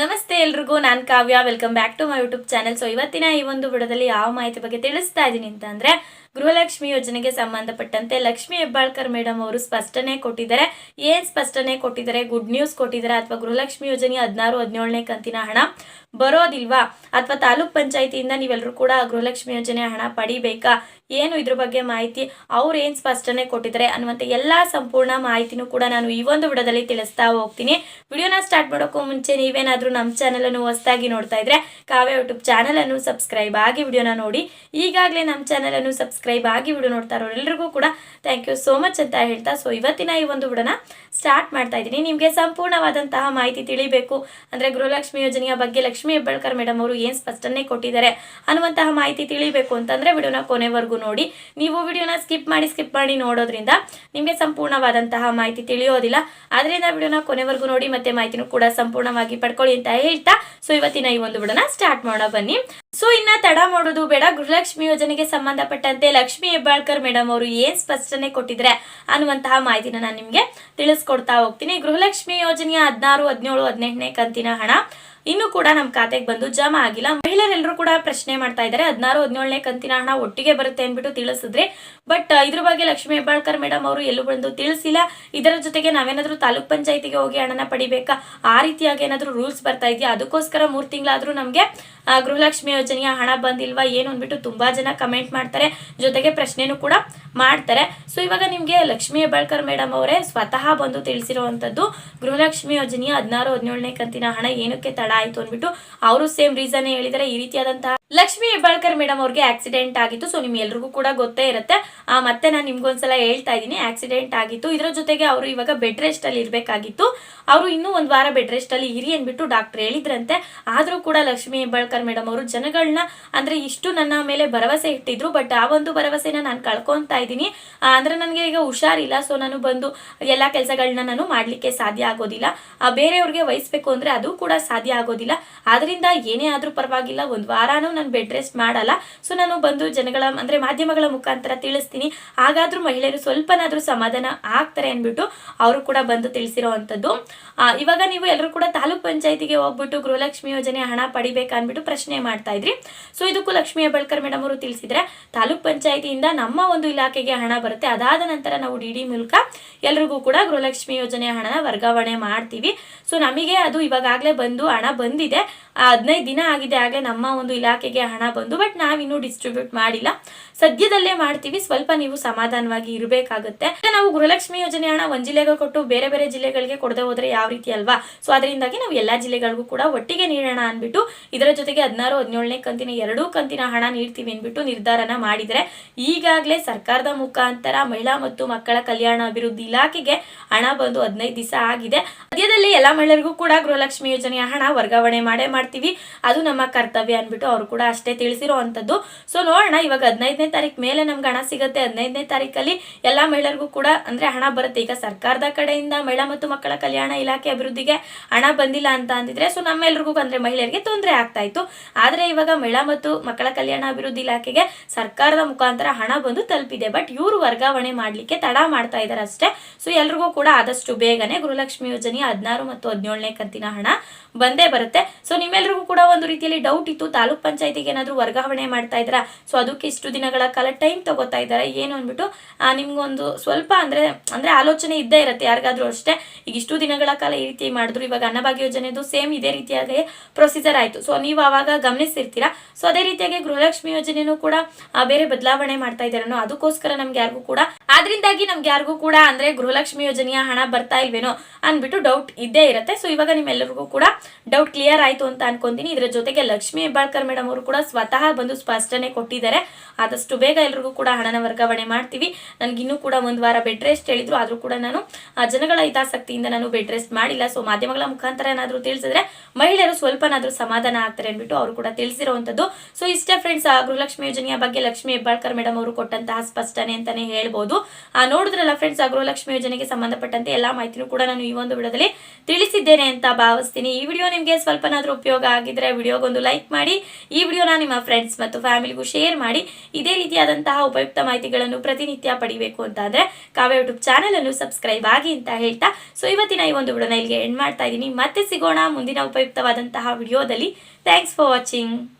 ನಮಸ್ತೆ ಎಲ್ರಿಗೂ, ನಾನು Kavya. Welcome back to my YouTube channel so ಇವತ್ತಿನ ಈ ಒಂದು ವಿಡಿಯೋದಲ್ಲಿ ಯಾವ ಮಾಹಿತಿ ಬಗ್ಗೆ ತಿಳಿಸ್ತಾ ಇದ್ದೀನಿ ಅಂತಂದ್ರೆ ಗೃಹಲಕ್ಷ್ಮಿ ಯೋಜನೆಗೆ ಸಂಬಂಧಪಟ್ಟಂತೆ ಲಕ್ಷ್ಮಿ ಹೆಬ್ಬಾಳ್ಕರ್ ಮೇಡಮ್ ಅವರು ಸ್ಪಷ್ಟನೆ ಕೊಟ್ಟಿದ್ದಾರೆ. ಏನ್ ಸ್ಪಷ್ಟನೆ ಕೊಟ್ಟಿದ್ದಾರೆ? ಗುಡ್ ನ್ಯೂಸ್ ಕೊಟ್ಟಿದ್ದಾರೆ ಅಥವಾ ಗೃಹಲಕ್ಷ್ಮಿ ಯೋಜನೆ ಹದಿನಾರು, ಹದಿನೇಳನೇ ಕಂತಿನ ಹಣ ಬರೋದಿಲ್ವಾ? ಅಥವಾ ತಾಲೂಕ್ ಪಂಚಾಯತಿಯಿಂದ ನೀವೆಲ್ಲರೂ ಕೂಡ ಗೃಹಲಕ್ಷ್ಮಿ ಯೋಜನೆ ಹಣ ಪಡಿಬೇಕಾ? ಏನು ಇದ್ರ ಬಗ್ಗೆ ಮಾಹಿತಿ ಅವ್ರು ಏನು ಸ್ಪಷ್ಟನೆ ಕೊಟ್ಟಿದ್ದಾರೆ ಅನ್ನುವಂಥ ಎಲ್ಲ ಸಂಪೂರ್ಣ ಮಾಹಿತಿನೂ ಕೂಡ ನಾನು ಈ ಒಂದು ವಿಡಿಯೋದಲ್ಲಿ ತಿಳಿಸ್ತಾ ಹೋಗ್ತೀನಿ. ವಿಡಿಯೋನ ಸ್ಟಾರ್ಟ್ ಮಾಡೋಕ್ಕೂ ಮುಂಚೆ ನೀವೇನಾದರೂ ನಮ್ಮ ಚಾನಲನ್ನು ಹೊಸದಾಗಿ ನೋಡ್ತಾ ಇದ್ರೆ ಕಾವ್ಯ ಯೂಟ್ಯೂಬ್ ಚಾನಲನ್ನು ಸಬ್ಸ್ಕ್ರೈಬ್ ಆಗಿ ವಿಡಿಯೋನ ನೋಡಿ. ಈಗಾಗಲೇ ನಮ್ಮ ಚಾನಲನ್ನು ಸಬ್ಸ್ಕ್ರೈಬ್ ಆಗಿ ವಿಡಿಯೋ ನೋಡ್ತಾ ಇರೋರೆಲ್ಲರಿಗೂ ಕೂಡ ಥ್ಯಾಂಕ್ ಯು ಸೋ ಮಚ್ ಅಂತ ಹೇಳ್ತಾ ಸೊ ಇವತ್ತಿನ ಈ ಒಂದು ವಿಡನ ಸ್ಟಾರ್ಟ್ ಮಾಡ್ತಾ ಇದ್ದೀನಿ. ನಿಮಗೆ ಸಂಪೂರ್ಣವಾದಂತಹ ಮಾಹಿತಿ ತಿಳಿಬೇಕು ಅಂದರೆ ಗೃಹಲಕ್ಷ್ಮಿ ಯೋಜನೆಯ ಬಗ್ಗೆ ಲಕ್ಷ್ಮೀ ಹೆಬ್ಬಾಳ್ಕರ್ ಮೇಡಮ್ ಅವರು ಏನು ಸ್ಪಷ್ಟನೆ ಕೊಟ್ಟಿದ್ದಾರೆ ಅನ್ನುವಂತಹ ಮಾಹಿತಿ ತಿಳಿಬೇಕು ಅಂತಂದರೆ ವಿಡಿಯೋನ ಕೊನೆವರೆಗೂ ನೋಡಿ. ನೀವು ವಿಡಿಯೋನ ಸ್ಕಿಪ್ ಮಾಡಿ ಸ್ಕಿಪ್ ಮಾಡಿ ನೋಡೋದ್ರಿಂದ ನಿಮಗೆ ಸಂಪೂರ್ಣವಾದಂತಹ ಮಾಹಿತಿ ತಿಳಿಯೋದಿಲ್ಲ. ಅದರಿಂದ ವಿಡಿಯೋನ ಕೊನೆವರೆಗೂ ನೋಡಿ, ಮತ್ತೆ ಮಾಹಿತಿನೂ ಕೂಡ ಸಂಪೂರ್ಣವಾಗಿ ಪಡ್ಕೊಳ್ಳಿ ಅಂತ ಹೇಳ್ತಾ ಸೊ ಇವತ್ತಿನ ಈ ಒಂದು ವಿಡಿಯೋನ ಸ್ಟಾರ್ಟ್ ಮಾಡೋಣ ಬನ್ನಿ. ಸೊ ಇನ್ನ ತಡ ಮಾಡೋದು ಬೇಡ. ಗೃಹಲಕ್ಷ್ಮಿ ಯೋಜನೆಗೆ ಸಂಬಂಧಪಟ್ಟಂತೆ ಲಕ್ಷ್ಮಿ ಹೆಬ್ಬಾಳ್ಕರ್ ಮೇಡಮ್ ಅವರು ಏನ್ ಸ್ಪಷ್ಟನೆ ಕೊಟ್ಟಿದ್ರೆ ಅನ್ನುವಂತಹ ಮಾಹಿತಿನ ನಾನು ನಿಮಗೆ ತಿಳಿಸ್ಕೊಡ್ತಾ ಹೋಗ್ತೀನಿ. ಗೃಹಲಕ್ಷ್ಮಿ ಯೋಜನೆಯ ಹದಿನಾರು, ಹದಿನೇಳು, ಹದಿನೆಂಟನೇ ಕಂತಿನ ಹಣ ಇನ್ನು ಕೂಡ ನಮ್ಮ ಖಾತೆಗೆ ಬಂದು ಜಮಾ ಆಗಿಲ್ಲ. ಮಹಿಳೆಯರೆಲ್ಲರೂ ಕೂಡ ಪ್ರಶ್ನೆ ಮಾಡ್ತಾ ಇದ್ದಾರೆ. ಹದಿನಾರು, ಹದಿನೇಳನೇ ಕಂತಿನ ಹಣ ಒಟ್ಟಿಗೆ ಬರುತ್ತೆ ಅಂದ್ಬಿಟ್ಟು ತಿಳಿಸಿದ್ರೆ. ಬಟ್ ಇದ್ರ ಬಗ್ಗೆ ಲಕ್ಷ್ಮೀ ಹೆಬ್ಬಾಳ್ಕರ್ ಮೇಡಮ್ ಅವರು ಎಲ್ಲೂ ಬಂದು ತಿಳಿಸಿಲ್ಲ. ಇದರ ಜೊತೆಗೆ ನಾವೇನಾದ್ರೂ ತಾಲೂಕ್ ಪಂಚಾಯತಿಗೆ ಹೋಗಿ ಹಣನ ಪಡಿಬೇಕಾ? ಆ ರೀತಿಯಾಗಿ ಏನಾದರೂ ರೂಲ್ಸ್ ಬರ್ತಾ ಇದೆಯಾ? ಅದಕ್ಕೋಸ್ಕರ ಮೂರು ತಿಂಗಳಾದರೂ ನಮಗೆ ಗೃಹಲಕ್ಷ್ಮಿ ಯೋಜನೆಯ ಹಣ ಬಂದಿಲ್ವಾ ಏನು ಅಂದ್ಬಿಟ್ಟು ತುಂಬಾ ಜನ ಕಮೆಂಟ್ ಮಾಡ್ತಾರೆ. ಜೊತೆಗೆ ಪ್ರಶ್ನೆನೂ ಕೂಡ ಮಾಡ್ತಾರೆ. ಸೊ, ಇವಾಗ ನಿಮಗೆ ಲಕ್ಷ್ಮೀ ಹೆಬ್ಬಾಳ್ಕರ್ ಮೇಡಮ್ ಅವರೇ ಸ್ವತಃ ಬಂದು ತಿಳಿಸಿರುವಂತದ್ದು ಗೃಹಲಕ್ಷ್ಮಿ ಯೋಜನೆಯ ಹದಿನಾರು, ಹದಿನೇಳನೇ ಕಂತಿನ ಹಣ ಏನಕ್ಕೆ ತಡ ಆಯ್ತು ಅಂದ್ಬಿಟ್ಟು ಅವರು ಸೇಮ್ ರೀಸನ್ ಹೇಳಿದರೆ. ಈ ರೀತಿಯಾದಂತಹ ಲಕ್ಷ್ಮೀ ಹೆಬ್ಬಾಳ್ಕರ್ ಮೇಡಮ್ ಅವ್ರಿಗೆ ಆಕ್ಸಿಡೆಂಟ್ ಆಗಿತ್ತು ಸೊ ನಿಮ್ ಎಲ್ರಿಗೂ ಕೂಡ ಗೊತ್ತೇ ಇರುತ್ತೆ. ಆ, ಮತ್ತೆ ನಾನು ನಿಮ್ಗೊಂದ್ಸಲ ಹೇಳ್ತಾ ಇದ್ದೀನಿ ಆಕ್ಸಿಡೆಂಟ್ ಆಗಿತ್ತು. ಇದರ ಜೊತೆಗೆ ಅವರು ಇವಾಗ ಬೆಡ್ ರೆಸ್ಟ್ ಅಲ್ಲಿ ಇರಬೇಕಾಗಿತ್ತು. ಅವರು ಇನ್ನೂ ಒಂದು ವಾರ ಬೆಡ್ ರೆಸ್ಟ್ ಅಲ್ಲಿ ಇರಿ ಅಂದ್ಬಿಟ್ಟು ಡಾಕ್ಟರ್ ಹೇಳಿದ್ರಂತೆ. ಆದ್ರೂ ಕೂಡ ಲಕ್ಷ್ಮಿ ಹೆಬ್ಬಾಳ್ಕರ್ ಮೇಡಮ್ ಅವರು ಜನಗಳನ್ನ ಅಂದ್ರೆ ಇಷ್ಟು ನನ್ನ ಮೇಲೆ ಭರವಸೆ ಇಟ್ಟಿದ್ರು ಬಟ್ ಆ ಒಂದು ಭರವಸೆನ ನಾನು ಕಳ್ಕೊಂತಾ ಇದ್ದೀನಿ. ಅಂದ್ರೆ ನನಗೆ ಈಗ ಹುಷಾರಿಲ್ಲ ಸೊ ನಾನು ಬಂದು ಎಲ್ಲ ಕೆಲಸಗಳನ್ನ ನಾನು ಮಾಡ್ಲಿಕ್ಕೆ ಸಾಧ್ಯ ಆಗೋದಿಲ್ಲ. ಬೇರೆಯವ್ರಿಗೆ ವಹಿಸ್ಬೇಕು ಅಂದ್ರೆ ಅದು ಕೂಡ ಸಾಧ್ಯ ಆಗೋದಿಲ್ಲ. ಆದ್ರಿಂದ ಏನೇ ಆದ್ರೂ ಪರವಾಗಿಲ್ಲ ಒಂದು ವಾರಾನೂ ನಾನು ಬೆಡ್ ರೆಸ್ಟ್ ಮಾಡಲ್ಲ. ಸೊ ನಾನು ಬಂದು ಜನಗಳ, ಅಂದ್ರೆ ಮಾಧ್ಯಮಗಳ ಮುಖಾಂತರ ತಿಳಿಸ್ತೀನಿ. ಹಾಗಾದ್ರೂ ಮಹಿಳೆಯರು ಸ್ವಲ್ಪನಾದರೂ ಸಮಾಧಾನ ಆಗ್ತಾರೆ ಅಂದ್ಬಿಟ್ಟು ಅವರು ಕೂಡ ಬಂದು ತಿಳಿಸಿರೋ ಇವಾಗ ನೀವು ಎಲ್ಲರೂ ಕೂಡ ತಾಲೂಕ್ ಪಂಚಾಯತಿಗೆ ಹೋಗ್ಬಿಟ್ಟು ಗೃಹಲಕ್ಷ್ಮಿ ಯೋಜನೆ ಹಣ ಪಡಿಬೇಕಾ ಅಂದ್ಬಿಟ್ಟು ಪ್ರಶ್ನೆ ಮಾಡ್ತಾ ಇದ್ರಿ. ಸೊ ಇದಕ್ಕೂ ಲಕ್ಷ್ಮೀ ಹೆಬ್ಬಾಳ್ಕರ್ ಮೇಡಮ್ ಅವರು ತಿಳಿಸಿದ್ರೆ, ತಾಲೂಕ್ ಪಂಚಾಯತಿಯಿಂದ ನಮ್ಮ ಒಂದು ಇಲಾಖೆಗೆ ಹಣ ಬರುತ್ತೆ. ಅದಾದ ನಂತರ ನಾವು ಡಿ ಡಿ ಮೂಲಕ ಎಲ್ರಿಗೂ ಕೂಡ ಗೃಹಲಕ್ಷ್ಮಿ ಯೋಜನೆ ಹಣನ ವರ್ಗಾವಣೆ ಮಾಡ್ತೀವಿ. ಸೊ ನಮಗೆ ಅದು ಇವಾಗಲೇ ಬಂದು ಹಣ ಬಂದಿದೆ. ಹದಿನೈದು ದಿನ ಆಗಿದೆ. ಆಗಲೇ ನಮ್ಮ ಒಂದು ಇಲಾಖೆಗೆ ಹಣ ಬಂದು ಬಟ್ ನಾವಿನ್ನೂ ಡಿಸ್ಟ್ರಿಬ್ಯೂಟ್ ಮಾಡಿಲ್ಲ. ಸದ್ಯದಲ್ಲೇ ಮಾಡ್ತೀವಿ, ಸ್ವಲ್ಪ ನೀವು ಸಮಾಧಾನವಾಗಿ ಇರಬೇಕಾಗುತ್ತೆ. ನಾವು ಗೃಹಲಕ್ಷ್ಮಿ ಯೋಜನೆ ಹಣ ಒಂದ್ ಜಿಲ್ಲೆಗೆ ಕೊಟ್ಟು ಬೇರೆ ಬೇರೆ ಜಿಲ್ಲೆಗಳಿಗೆ ಕೊಡದೆ ಹೋದ್ರೆ ಯಾವ ರೀತಿ ಅಲ್ವಾ? ಸೊ ಅದರಿಂದಾಗಿ ನಾವು ಎಲ್ಲಾ ಜಿಲ್ಲೆಗಳಿಗೂ ಕೂಡ ಒಟ್ಟಿಗೆ ನೀಡೋಣ ಅನ್ಬಿಟ್ಟು ಇದರ ಜೊತೆಗೆ ಹದಿನಾರು, ಹದಿನೇಳನೇ ಕಂತಿನ, ಎರಡೂ ಕಂತಿನ ಹಣ ನೀಡ್ತೀವಿ ಅಂದ್ಬಿಟ್ಟು ನಿರ್ಧಾರನ ಮಾಡಿದರೆ, ಈಗಾಗಲೇ ಸರ್ಕಾರದ ಮುಖಾಂತರ ಮಹಿಳಾ ಮತ್ತು ಮಕ್ಕಳ ಕಲ್ಯಾಣ ಅಭಿವೃದ್ಧಿ ಇಲಾಖೆಗೆ ಹಣ ಬಂದು ಹದಿನೈದು ದಿವಸ ಆಗಿದೆ. ಸದ್ಯದಲ್ಲಿ ಎಲ್ಲಾ ಮಹಿಳೆಯರಿಗೂ ಕೂಡ ಗೃಹಲಕ್ಷ್ಮಿ ಯೋಜನೆಯ ಹಣ ವರ್ಗಾವಣೆ ಮಾಡೇ ಮಾಡ್ತೀವಿ. ಅದು ನಮ್ಮ ಕರ್ತವ್ಯ ಅನ್ಬಿಟ್ಟು ಅವರು ಅಷ್ಟೇ ತಿಳಿಸಿರೋ ಅಂಥದ್ದು ಸೊ ನೋಡೋಣ, ಇವಾಗ ಹದಿನೈದನೇ ತಾರೀಕು ಮೇಲೆ ನಮ್ಗೆ ಹಣ ಸಿಗುತ್ತೆ. ಹದಿನೈದನೇ ತಾರೀಕಲ್ಲಿ ಎಲ್ಲಾ ಮಹಿಳೆಯರಿಗೂ ಕೂಡ ಅಂದ್ರೆ ಹಣ ಬರುತ್ತೆ. ಈಗ ಸರ್ಕಾರದ ಕಡೆಯಿಂದ ಮಹಿಳಾ ಮತ್ತು ಮಕ್ಕಳ ಕಲ್ಯಾಣ ಇಲಾಖೆ ಅಭಿವೃದ್ಧಿಗೆ ಹಣ ಬಂದಿಲ್ಲ ಅಂತ ಅಂದಿದ್ರೆ ಸೊ ನಮ್ಮೆಲ್ಲರಿಗೂ ಅಂದ್ರೆ ಮಹಿಳೆಯರಿಗೆ ತೊಂದರೆ ಆಗ್ತಾ ಇತ್ತು. ಆದ್ರೆ ಇವಾಗ ಮಹಿಳಾ ಮತ್ತು ಮಕ್ಕಳ ಕಲ್ಯಾಣ ಅಭಿವೃದ್ಧಿ ಇಲಾಖೆಗೆ ಸರ್ಕಾರದ ಮುಖಾಂತರ ಹಣ ಬಂದು ತಲುಪಿದೆ. ಬಟ್ ಇವರು ವರ್ಗಾವಣೆ ಮಾಡಲಿಕ್ಕೆ ತಡ ಮಾಡ್ತಾ ಇದ್ದಾರೆ ಅಷ್ಟೇ ಸೊ ಎಲ್ರಿಗೂ ಕೂಡ ಆದಷ್ಟು ಬೇಗನೆ ಗೃಹಲಕ್ಷ್ಮಿ ಯೋಜನೆಯ ಹದಿನಾರು ಮತ್ತು ಹದಿನೇಳನೇ ಕಂತಿನ ಹಣ ಬಂದೇ ಬರುತ್ತೆ. ಸೊ ನಿಮ್ಮೆಲ್ರಿಗೂ ಕೂಡ ಒಂದು ರೀತಿಯಲ್ಲಿ ಡೌಟ್ ಇತ್ತು. ತಾಲೂಕ್ ಪಂಚಾಯತಿಗೆ ಏನಾದರೂ ವರ್ಗಾವಣೆ ಮಾಡ್ತಾ ಇದ್ದಾರಾ? ಸೊ ಅದಕ್ಕೆ ಇಷ್ಟು ದಿನಗಳ ಕಾಲ ಟೈಮ್ ತಗೋತಾ ಇದ್ದಾರೆ? ಏನು ಅಂದ್ಬಿಟ್ಟು ನಿಮಗೊಂದು ಸ್ವಲ್ಪ ಅಂದ್ರೆ ಅಂದ್ರೆ ಆಲೋಚನೆ ಇದ್ದೇ ಇರುತ್ತೆ ಯಾರಿಗಾದ್ರೂ ಅಷ್ಟೇ. ಈಗ ಇಷ್ಟು ದಿನಗಳ ಕಾಲ ಈ ರೀತಿ ಮಾಡಿದ್ರು, ಇವಾಗ ಅನ್ನಭಾಗ್ಯ ಯೋಜನೆದು ಸೇಮ್ ಇದೇ ರೀತಿಯಾಗಿ ಪ್ರೊಸೀಜರ್ ಆಯ್ತು. ಸೊ ನೀವು ಆವಾಗ ಗಮನಿಸಿರ್ತೀರಾ ಸೊ ಅದೇ ರೀತಿಯಾಗಿ ಗೃಹಲಕ್ಷ್ಮಿ ಯೋಜನೆಯೂ ಕೂಡ ಬೇರೆ ಬದಲಾವಣೆ ಮಾಡ್ತಾ ಇದ್ದಾರನೋ ಅದಕ್ಕೋಸ್ಕರ ನಮ್ಗೆ ಯಾರಿಗೂ ಕೂಡ ಆದ್ರಿಂದಾಗಿ ನಮ್ಗೆ ಯಾರಿಗೂ ಕೂಡ ಅಂದ್ರೆ ಗೃಹಲಕ್ಷ್ಮಿ ಯೋಜನೆಯ ಹಣ ಬರ್ತಾ ಇಲ್ವೇನೋ ಅನ್ಬಿಟ್ಟು ಡೌಟ್ ಇದ್ದೇ ಇರುತ್ತೆ. ಸೊ ಇವಾಗ ನಿಮ್ಮೆಲ್ಲರಿಗೂ ಕೂಡ ಡೌಟ್ ಕ್ಲಿಯರ್ ಆಯ್ತು ಅಂತ ಅನ್ಕೊಂತೀನಿ. ಇದರ ಜೊತೆಗೆ ಲಕ್ಷ್ಮಿ ಹೆಬ್ಬಾಳ್ಕರ್ ಮೇಡಮ್ ಅವರು ಕೂಡ ಸ್ವತಃ ಬಂದು ಸ್ಪಷ್ಟನೆ ಕೊಟ್ಟಿದ್ದಾರೆ. ಆದಷ್ಟು ಬೇಗ ಎಲ್ರಿಗೂ ಕೂಡ ಹಣನ ವರ್ಗಾವಣೆ ಮಾಡ್ತೀವಿ. ನನಗಿನ್ನೂ ಕೂಡ ಒಂದು ವಾರ ಬೆಡ್ ರೆಸ್ಟ್ ಹೇಳಿದ್ರು. ಆದರೂ ಕೂಡ ನಾನು ಜನಗಳ ಹಿತಾಸಕ್ತಿಯಿಂದ ನಾನು ಬೆಡ್ ರೆಸ್ಟ್ ಮಾಡಿಲ್ಲ. ಸೊ ಮಾಧ್ಯಮಗಳ ಮುಖಾಂತರ ಏನಾದರೂ ತಿಳಿಸಿದ್ರೆ ಮಹಿಳೆಯರು ಸ್ವಲ್ಪನಾದರೂ ಸಮಾಧಾನ ಆಗ್ತಾರೆ ಅಂದ್ಬಿಟ್ಟು ಅವರು ಕೂಡ ತಿಳಿಸಿರುವಂತದ್ದು ಸೊ ಇಷ್ಟೇ ಫ್ರೆಂಡ್ಸ್ ಗೃಹಲಕ್ಷ್ಮಿ ಯೋಜನೆಯ ಬಗ್ಗೆ ಲಕ್ಷ್ಮಿ ಹೆಬ್ಬಾಳ್ಕರ್ ಮೇಡಮ್ ಅವರು ಕೊಟ್ಟಂತಹ ಸ್ಪಷ್ಟನೆ ಅಂತಾನೆ ಹೇಳ್ಬೋದು. ನೋಡಿದ್ರಲ್ಲ ಫ್ರೆಂಡ್ಸ್ ಆ ಗೃಹಲಕ್ಷ್ಮಿ ಯೋಜನೆಗೆ ಸಂಬಂಧಪಟ್ಟಂತೆ ಎಲ್ಲ ಮಾಹಿತಿನೂ ಕೂಡ ನಾನು ಈ ಒಂದು ವಿಡಿಯೋದಲ್ಲಿ ತಿಳಿಸಿದ್ದೇನೆ ಅಂತ ಭಾವಿಸ್ತೀನಿ. ಈ ವಿಡಿಯೋ ನಿಮಗೆ ಸ್ವಲ್ಪನಾದರೂ ಉಪಯೋಗ ಆಗಿದ್ರೆ ವಿಡಿಯೋಗೊಂದು ಲೈಕ್ ಮಾಡಿ, ಈ ವಿಡಿಯೋನ ನಿಮ್ಮ ಫ್ರೆಂಡ್ಸ್ ಮತ್ತು ಫ್ಯಾಮಿಲಿಗೂ ಶೇರ್ ಮಾಡಿ, ಇದೇ ರೀತಿಯಾದಂತಹ ಉಪಯುಕ್ತ ಮಾಹಿತಿಗಳನ್ನು ಪ್ರತಿನಿತ್ಯ ಪಡಿಬೇಕು ಅಂತ ಅಂದ್ರೆ ಕಾವ್ಯ ಯೂಟ್ಯೂಬ್ ಚಾನೆಲ್ ಅನ್ನು ಸಬ್ಸ್ಕ್ರೈಬ್ ಆಗಿ ಅಂತ ಹೇಳ್ತಾ ಸೊ, ಇವತ್ತಿನ ಈ ಒಂದು ವಿಡಿಯೋನ ಇಲ್ಲಿಗೆ ಎಂಡ್ ಮಾಡ್ತಾ ಇದ್ದೀನಿ. ಮತ್ತೆ ಸಿಗೋಣ ಮುಂದಿನ ಉಪಯುಕ್ತವಾದಂತಹ ವಿಡಿಯೋದಲ್ಲಿ. Thanks for watching